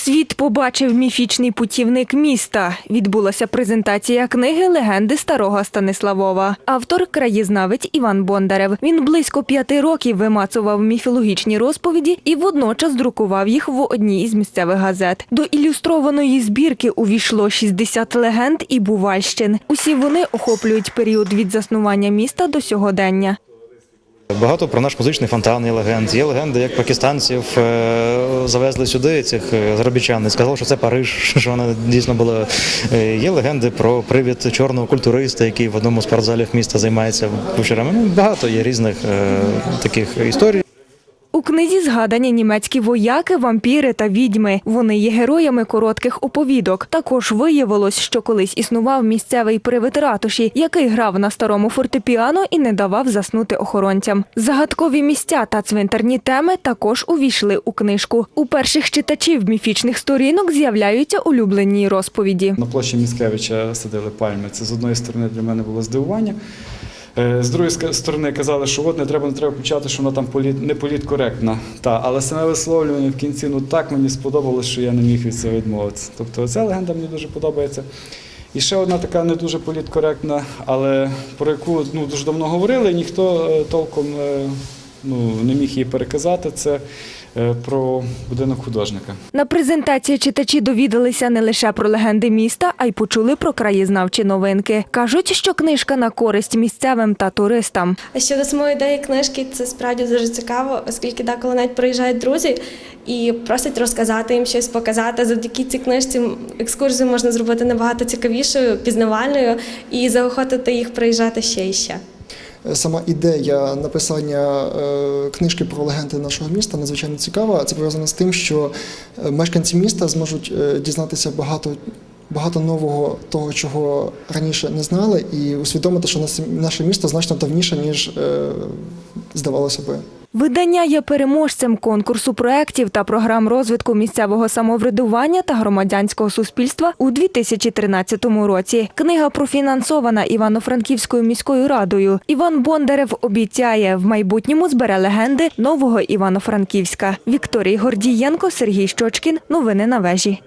Світ побачив міфічний путівник міста. Відбулася презентація книги Легенди старого Станиславова. Автор краєзнавець Іван Бондарев. Він близько п'яти років вимацував міфологічні розповіді і водночас друкував їх в одній із місцевих газет. До ілюстрованої збірки увійшло 60 легенд і бувальщин. Усі вони охоплюють період від заснування міста до сьогодення. Багато про наш музичний фонтан є легенд. Є легенди, як пакистанців е, завезли сюди цих е, заробітчан і сказали, що це Париж, що вона дійсно була. Е, Є легенди про привід чорного культуриста, який в одному з спортзалів міста займається вечорами. Ну, Багато є різних таких історій. Книзі згадані німецькі вояки, вампіри та відьми. Вони є героями коротких оповідок. Також виявилось, що колись існував місцевий привид ратуші, який грав на старому фортепіано і не давав заснути охоронцям. Загадкові місця та цвинтарні теми також увійшли у книжку. У перших читачів міфічних сторінок з'являються улюблені розповіді. На площі Міцкевича садили пальми. Це з одної сторони для мене було здивування. Е, З другої сторони казали, що от не треба, не треба почати, що вона там політ, не політкоректна. Та, але саме висловлювання в кінці ну так мені сподобалось, що я не міг від цього відмовитися. Тобто ця легенда мені дуже подобається. І ще одна така не дуже політкоректна, але про яку ну, дуже давно говорили, і ніхто е, толком е, ну, не міг її переказати. Це про будинок художника. На презентації читачі довідалися не лише про легенди міста, а й почули про краєзнавчі новинки. Кажуть, що книжка на користь місцевим та туристам. А щодо самої ідеї книжки, це справді дуже цікаво, оскільки деколи навіть приїжджають друзі і просять розказати їм щось, показати. Завдяки цій книжці екскурсію можна зробити набагато цікавішою, пізнавальною і заохотити їх приїжджати ще і ще. Сама ідея написання е, книжки про легенди нашого міста надзвичайно цікава. Це пов'язано з тим, що е, мешканці міста зможуть е, дізнатися багато. Багато нового того, чого раніше не знали, і усвідомити, що наше місто значно давніше, ніж е, здавалося би. Видання є переможцем конкурсу проєктів та програм розвитку місцевого самоврядування та громадянського суспільства у 2013 році. Книга профінансована Івано-Франківською міською радою. Іван Бондарев обіцяє в майбутньому збере легенди нового Івано-Франківська. Вікторій Гордієнко, Сергій Щочкін. Новини на вежі.